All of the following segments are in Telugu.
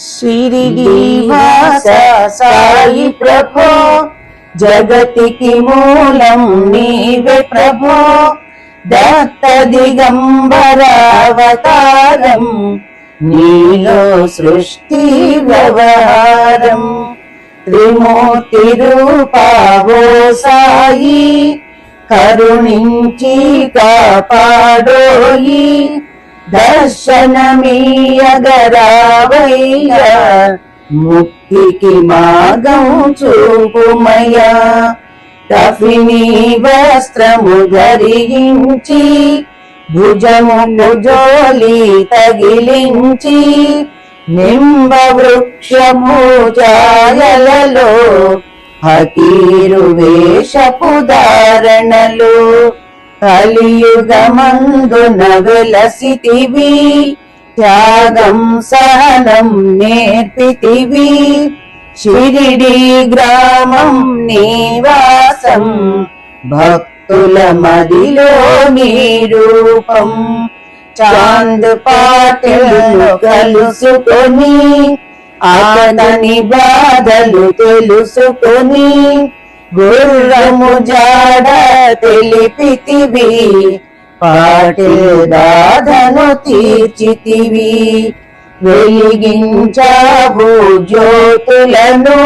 శ్రీనివాస సాయి ప్రభో జగతికి మూలం నీవే ప్రభో. దత్త దిగంబరావతారం నీలో సృష్టి వ్యవహారం. త్రిమూర్తి రూపావో సాయి కరుణించి కాపాడోయి. దర్శనమీయగరావయ్యా ముక్తికి మార్గం చూపుమయ్యా. కఫిని వస్త్రము ధరించి భుజము జోలి తగిలించి నింబ వృక్షము ఛాయలలో హకీరు వేషపు ధారణలు కలియుగమందున వెలసితివి త్యాగం సహనం నేర్పితివి. షిరిడి గ్రామం నివాసం భక్తుల మదిలో నీ రూపం. చాంద్ పాటలు కలుసుకొని అతని బాధలు తెలుసుకొని గుర్రము జాడ తెలిపితివి. పాటిల్ బాధను తీర్చితివి. వెలిగించావు జ్యోతులను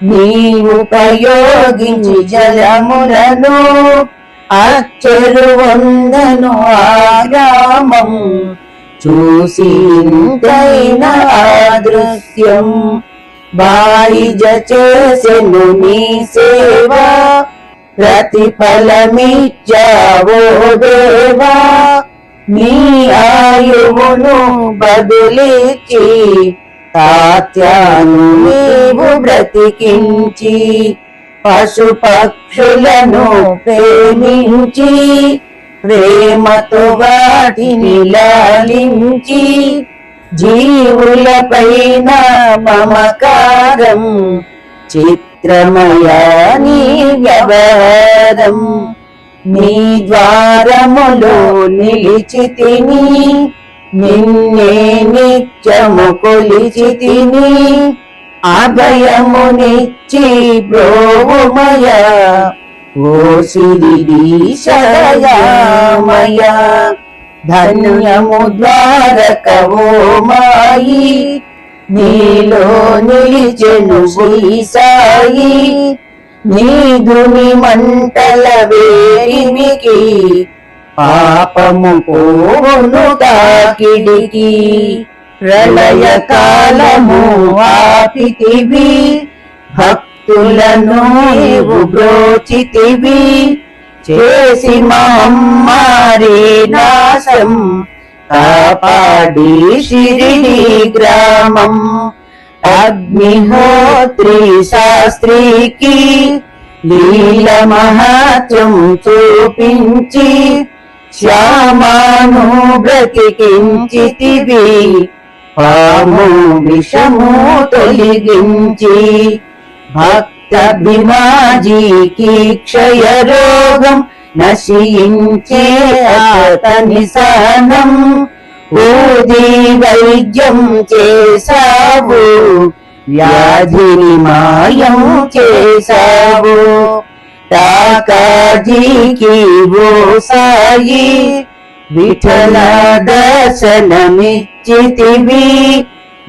నీవు ఉపయోగించి జలములను. అచ్చరు వందను ఆరామం చూసి దృశ్యం బాయిజ చేసెను నీ సేవా ప్రతిఫలమిచ్చావో దేవా నీ ఆయువును బదులిచి తాత్యాను నీవు బ్రతికించి పశుపక్షులను ప్రేమించి ప్రేమతో వాటిని లాలించి జీవులపైన మమకారం చిత్రమయా నీ వ్యవహారం నీ ద్వారములో నిలిచి తిని నిన్నే నిత్యము కొలిచి తిని అభయమునిచ్చి బ్రోమయ ఓ శిరిడీశయామయ ధన్యము ద్వారకవో ఓ మాయి నీలో నిలిచెను శ్రీసాయి నీదుని మంటల వేరిమికి పాపము పోవును తాకిడికి. ప్రళయ కాలము ఆపితివి భక్తులను నీవు బ్రోచితివి. చేసి మహమ్మారి నాశం కాపాడి షిరిడి గ్రామం. అగ్నిహోత్రి శాస్త్రికి లీల మహత్యం చూపించి శ్యామాను బ్రతికించితివి. పాము విషము తొలగించి భక్త భీమాజీకి క్షయ రోగం నశించే అతని సహనం ఊది వైద్యం చేసావు వ్యాధిని మాయం చేసావు తాకాజీకి ఓ సాయి విఠల దర్శనమిచ్చితివి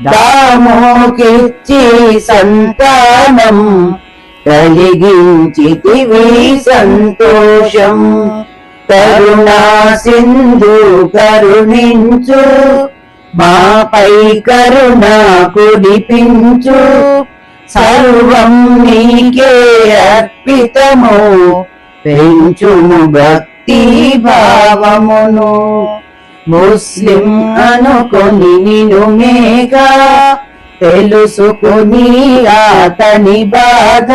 దామోకిచ్చి సంతానం కలిగించితివి సంతోషం. కరుణా సింధు కరుణించు. మాపై కరుణ కుడిపించు సర్వం నీకే అర్పితము. పెంచుము భక్తి భావమును. ముస్లిం అనుకొని నిను మేఘా తెలుసుకుని అతని బాధ.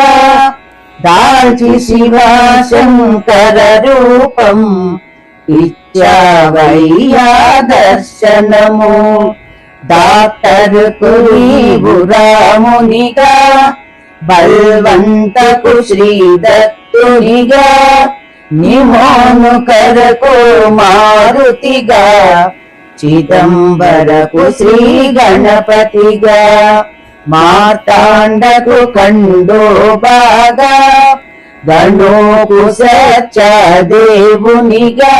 దాచి శివ శంకర రూపం ఇచ్చావయ్యా దర్శనము. డాక్టర్ కురీవురామునిగా బల్వంతకు శ్రీ దత్తునిగా నిమోను కరకు మారుతిగా. చిదంబరకు శ్రీ గణపతిగా మార్తాండకు కండో బాగా గణోకు సత్య దేవునిగా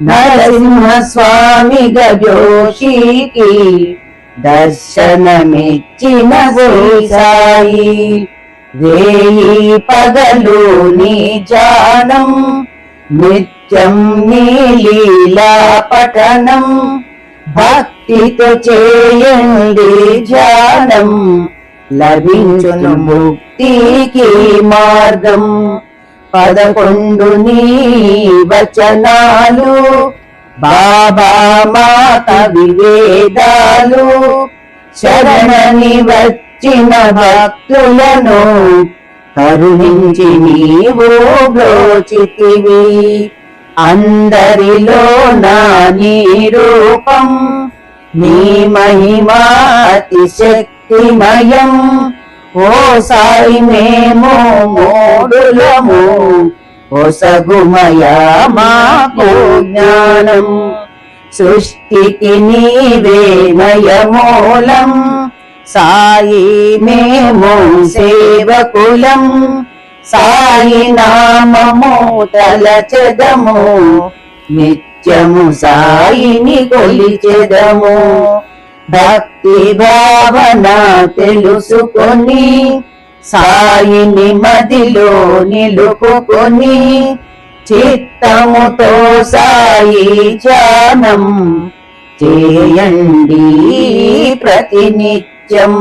నరసింహ స్వామిగా జోషికి దర్శనమిచ్చిన సాయి వేయి పగలు నీ జానం నిత్యం నీ లీలా పఠనం భక్తితో చేయండి ధ్యానం లభించును ముక్తికి మార్గం. పదకొండు నీ వచనాలు బాబా మాత వివేదాలు శరణని వచ్చిన భక్తులను కరుణించి నీవు బ్రోచితివి. అందరిలో నా నీ రూపం నీ మహిమాతి శక్తిమయం ఓ సాయి మేము మోడులము ఒసగుమయ మాకు జ్ఞానం. సృష్టికి నీవే మయమూలం సాయి మేము సేవకులం. సాయి నామము తలచెదము. నిత్యము సాయిని కొలిచెదము. భక్తి భావన తెలుసుకొని సాయిని మదిలో నిలుపుకొని చిత్తముతో సాయి ధ్యానం చేయండి ప్రతినిత్యం.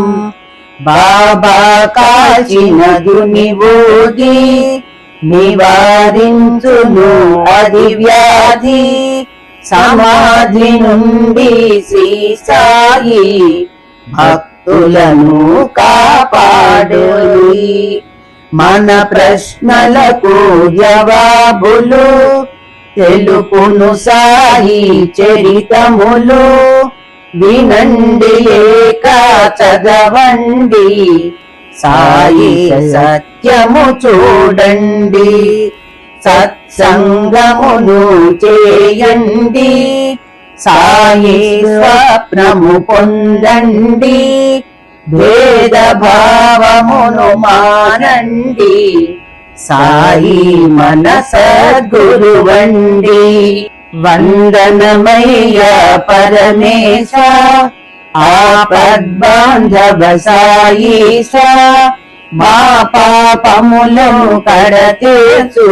బాబా కాచిన దునివోది నివారించును అది వ్యాధి. సమాధి నుండి శ్రీ సాయి భక్తులను కాపాడు మన ప్రశ్నలకు జవాబులు తెలుపును సాయి చరితములు. వినండి లేక చదవండి సాయి సత్యము చూడండి సత్సంగమును చేయండి సాయి స్వప్నము పొందండి భేద భావమును మానండి సాయి మనస గురువండి వందనమయ్య పరమేశ ఆపద్బాంధవ సాయిస మా పాపములను కడతీర్చు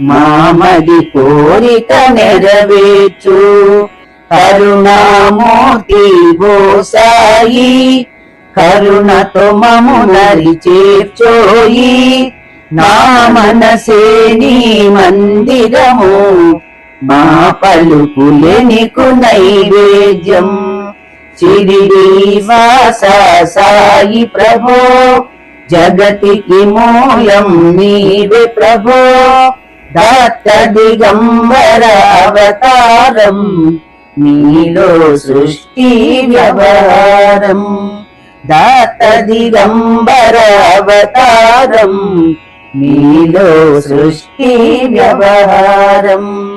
మామది కోరిక నెరవేర్చు కరుణామూర్తి ఓ సాయి కరుణతో మము నరి చేర్చోయి నా మనసే నీ మందిరము మా పలుకులే నీకు నైవేద్యం చిరిడి సాయి ప్రభో జగతికి మూలం నీవే ప్రభో. దాత దిగంబర అవతారం నీలో సృష్టి వ్యవహారం. దాత దిగంబర అవతారం నీలో సృష్టి వ్యవహారం.